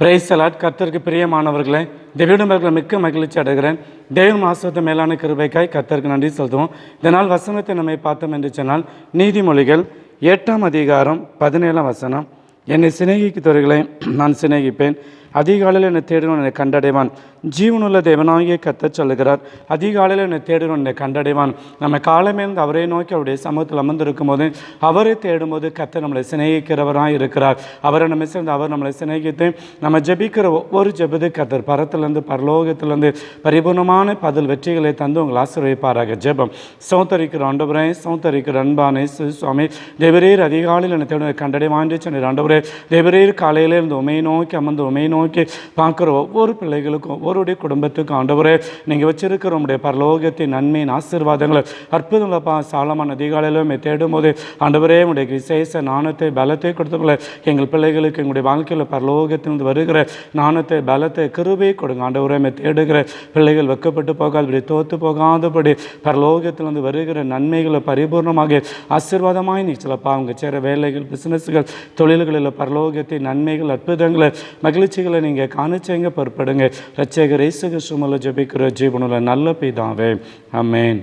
Price salad கர்த்தருக்கு பிரியமானவர்களே தேவிடம்பர்களை மிக்க மகிழ்ச்சி அடைகிறேன். தேவன் மாசத்தை மேலான கிருபைக்காய் கர்த்தருக்கு நன்றி செலுத்துவோம். இதனால் வசனத்தை நம்மை பார்த்தோம் என்று சொன்னால் நீதிமொழிகள் எட்டாம் அதிகாரம் பதினேழாம் வசனம். என்னை சிநேகிக்கிறவர்களை நான் சிநேகிப்பேன். அதிகாலையில் என்னை தேடினவன் என்னை கண்டடைவான். ஜீவனுள்ள தேவனாகிய கத்த சொல்லுகிறார் அதிகாலையில் என்னை தேடினவன் என்னை கண்டடைவான். நம்ம காலமேர்ந்து அவரை நோக்கி அவருடைய சமூகத்தில் அமர்ந்திருக்கும் போது அவரை தேடும்போது கத்த நம்மளை சிநேகிக்கிறவராக இருக்கிறார். அவரை நம்ம சேர்ந்து அவர் நம்மளை சிநேகித்து நம்ம ஜெபிக்கிற ஒவ்வொரு ஜெபது கத்தர் பரத்திலிருந்து பரலோகத்திலிருந்து பரிபூர்ணமான பதில் வெற்றிகளை தந்து உங்களை ஆசீர்வதிப்பாராக. ஜெபம். சௌத்தரிக்கிற ஆண்டவரே சௌத்தரிக்கிற அன்பானே சு- சுவாமி தேவரீர் அதிகாலையில் என்னை தேடி கண்டடைவான் சொன்னார். ஆண்டவரே தேவரீர் காலையில இருந்து உமை நோக்கி அமர்ந்து உமை நோக்கி பார்க்குற ஒவ்வொரு பிள்ளைகளுக்கும் ஒவ்வொருடைய குடும்பத்துக்கும் ஆண்டவரே நீங்கள் வச்சிருக்கிற உங்களுடைய பரலோகத்தின் நன்மையின் ஆசீர்வாதங்களை அற்புதங்களப்பா சாலமான அதிகாலையில் தேடும் போது ஆண்டவரே உங்களுடைய விசேஷ நாணத்தை பலத்தை கொடுத்துக்கொள்ள. எங்கள் பிள்ளைகளுக்கு எங்களுடைய வாழ்க்கையில் பரலோகத்திலிருந்து வருகிற நாணத்தை பலத்தை கிருபை கொடுங்க. ஆண்டவரே தேடுகிற பிள்ளைகள் வெக்கப்பட்டு போகாதபடி தோற்று போகாதபடி பரலோகத்திலிருந்து வருகிற நன்மைகளை பரிபூர்ணமாக ஆசீர்வாதமாய் நீச்சலப்பா அவங்க சேர வேலைகள் பிஸ்னஸ்கள் தொழில்களில் பரலோகத்தின் நன்மைகள் அற்புதங்களை மகிழ்ச்சி மகிழ்ச்சிகளை நீங்கள் காணிச்சேங்க பற்படுங்க ரச்சகர் இயேசு கிறிஸ்துமல ஜபிக்கிற ஜீவனில் நல்ல பிதாவே. அமேன்